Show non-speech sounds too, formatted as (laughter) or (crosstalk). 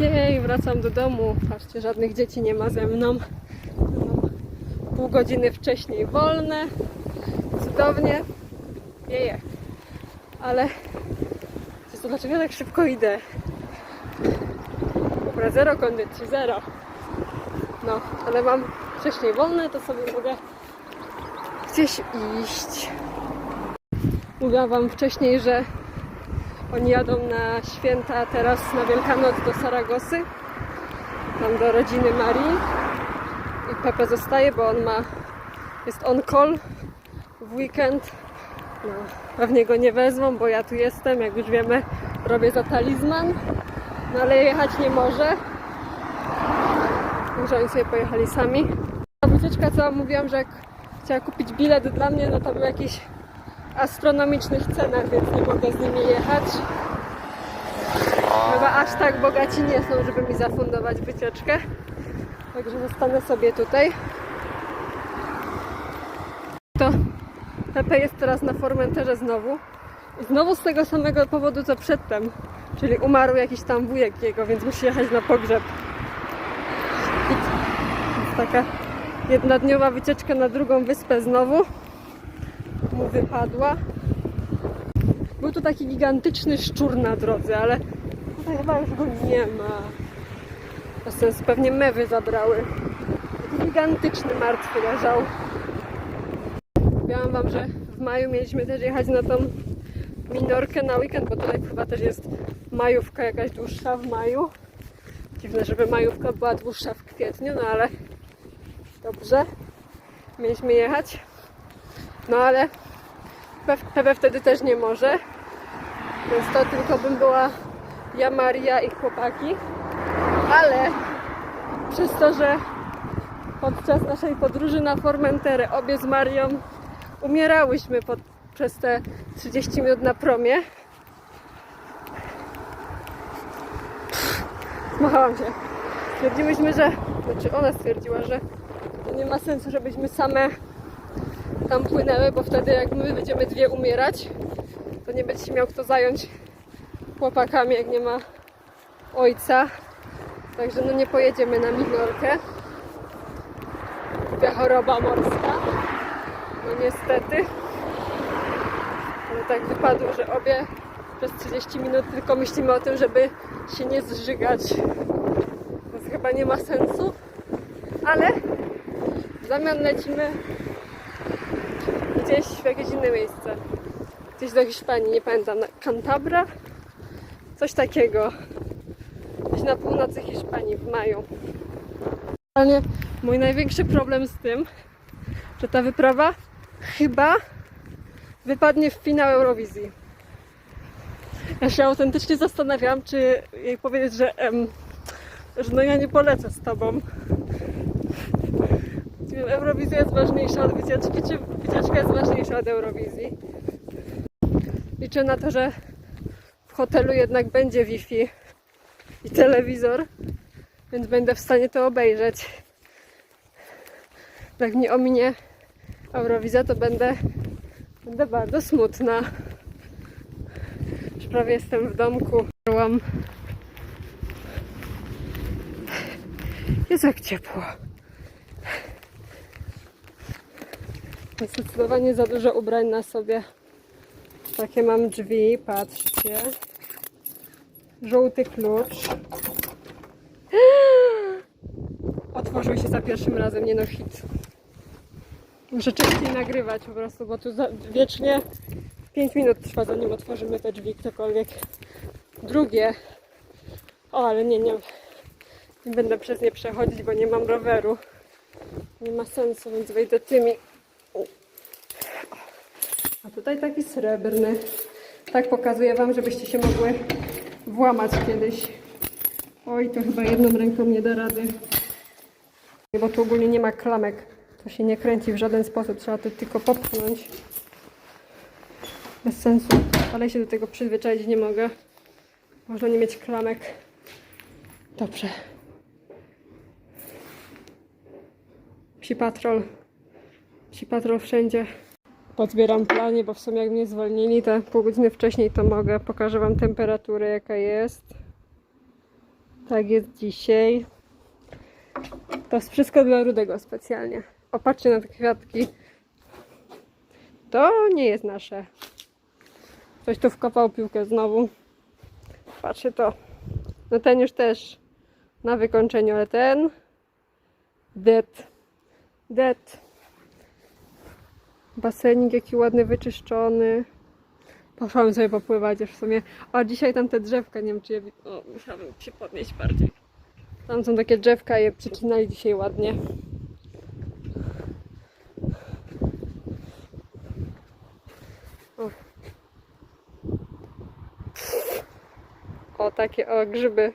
Jej, wracam do domu. Patrzcie, żadnych dzieci nie ma ze mną. Pół godziny wcześniej wolne. Cudownie. Jeje. Ale to dlaczego tak szybko idę? Dobra, zero kondycji, zero. No, ale mam wcześniej wolne, to sobie mogę gdzieś iść. Mówiłam Wam wcześniej, że oni jadą na święta teraz na Wielkanoc do Saragosy, tam do rodziny Marii. I Pepe zostaje, bo on ma, jest on call w weekend. No, pewnie go nie wezmą, bo ja tu jestem, jak już wiemy, robię za talizman. No ale jechać nie może. Może oni sobie pojechali sami. Ta wycieczka, co mówiłam, że jak chciała kupić bilet dla mnie, no to był jakiś astronomicznych cenach, więc nie mogę z nimi jechać. Chyba aż tak bogaci nie są, żeby mi zafundować wycieczkę. Także zostanę sobie tutaj. To Pepe jest teraz na Formenterze znowu. I znowu z tego samego powodu co przedtem. Czyli umarł jakiś tam wujek jego, więc musi jechać na pogrzeb. Więc taka jednodniowa wycieczka na drugą wyspę znowu mu wypadła. Był tu taki gigantyczny szczur na drodze, ale tutaj chyba już go nie ma. To sens pewnie mewy zabrały. Gigantyczny martwy leżał. Mówiłam wam, że w maju mieliśmy też jechać na tą minorkę na weekend, bo tutaj chyba też jest majówka jakaś dłuższa w maju. Dziwne, żeby majówka była dłuższa w kwietniu, no ale dobrze. Mieliśmy jechać. No ale Pepe wtedy też nie może. Więc to tylko bym była ja, Maria i chłopaki. Ale przez to, że podczas naszej podróży na Formenterę obie z Marią umierałyśmy pod, przez te 30 minut na promie. Zmachałam się. Stwierdziłyśmy, że, znaczy ona stwierdziła, że nie ma sensu, żebyśmy same tam płynęły, bo wtedy jak my będziemy dwie umierać, to nie będzie się miał kto zająć chłopakami, jak nie ma ojca. Także no nie pojedziemy na Minorkę. Głupia choroba morska. No niestety. Ale tak wypadło, że obie przez 30 minut tylko myślimy o tym, żeby się nie zżygać. Więc chyba nie ma sensu. Ale w zamian lecimy gdzieś w jakieś inne miejsce. Gdzieś do Hiszpanii, nie pamiętam, Cantabra? Coś takiego. Gdzieś na północy Hiszpanii w maju. Ale mój największy problem z tym, że ta wyprawa chyba wypadnie w finał Eurowizji. Ja się autentycznie zastanawiam, czy jej powiedzieć, że, em, że no ja nie polecę z tobą. Eurowizja jest ważniejsza od wycieczki, czy wycieczka jest ważniejsza od Eurowizji. Liczę na to, że w hotelu jednak będzie Wi-Fi i telewizor, więc będę w stanie to obejrzeć. Jak nie ominie Eurowizja, to będę, będę bardzo smutna. Już prawie jestem w domku. Jest jak ciepło. Zdecydowanie za dużo ubrań na sobie. Takie mam drzwi, patrzcie. Żółty klucz. (gasps) Otworzył się za pierwszym razem, nie no hit. Muszę częściej nagrywać po prostu, bo tu wiecznie 5 minut trwa zanim otworzymy te drzwi, ktokolwiek. Drugie. O, ale nie, nie. Nie będę przez nie przechodzić, bo nie mam roweru. Nie ma sensu, więc wejdę tymi. A tutaj taki srebrny. Tak pokazuję Wam, żebyście się mogły włamać kiedyś. Oj, to chyba jedną ręką nie da rady. Bo tu ogólnie nie ma klamek. To się nie kręci w żaden sposób. Trzeba to tylko popchnąć. Bez sensu. Ale się do tego przyzwyczaić nie mogę. Można nie mieć klamek. Dobrze. Psi patrol. Psi patrol wszędzie. Pozbieram planie, bo w sumie jak mnie zwolnili, to pół godziny wcześniej to mogę. Pokażę Wam temperaturę jaka jest. Tak jest dzisiaj. To jest wszystko dla Rudego specjalnie. Opatrzcie na te kwiatki. To nie jest nasze. Ktoś tu wkopał piłkę znowu. Patrzcie to. No ten już też na wykończeniu, ale ten dead. Dead. Basenik jaki ładny, wyczyszczony. Poszłam sobie popływać już w sumie. A dzisiaj tam te drzewka, nie wiem czy je... O, musiałabym się podnieść bardziej. Tam są takie drzewka, je przycinali dzisiaj ładnie. O. O, takie o grzyby.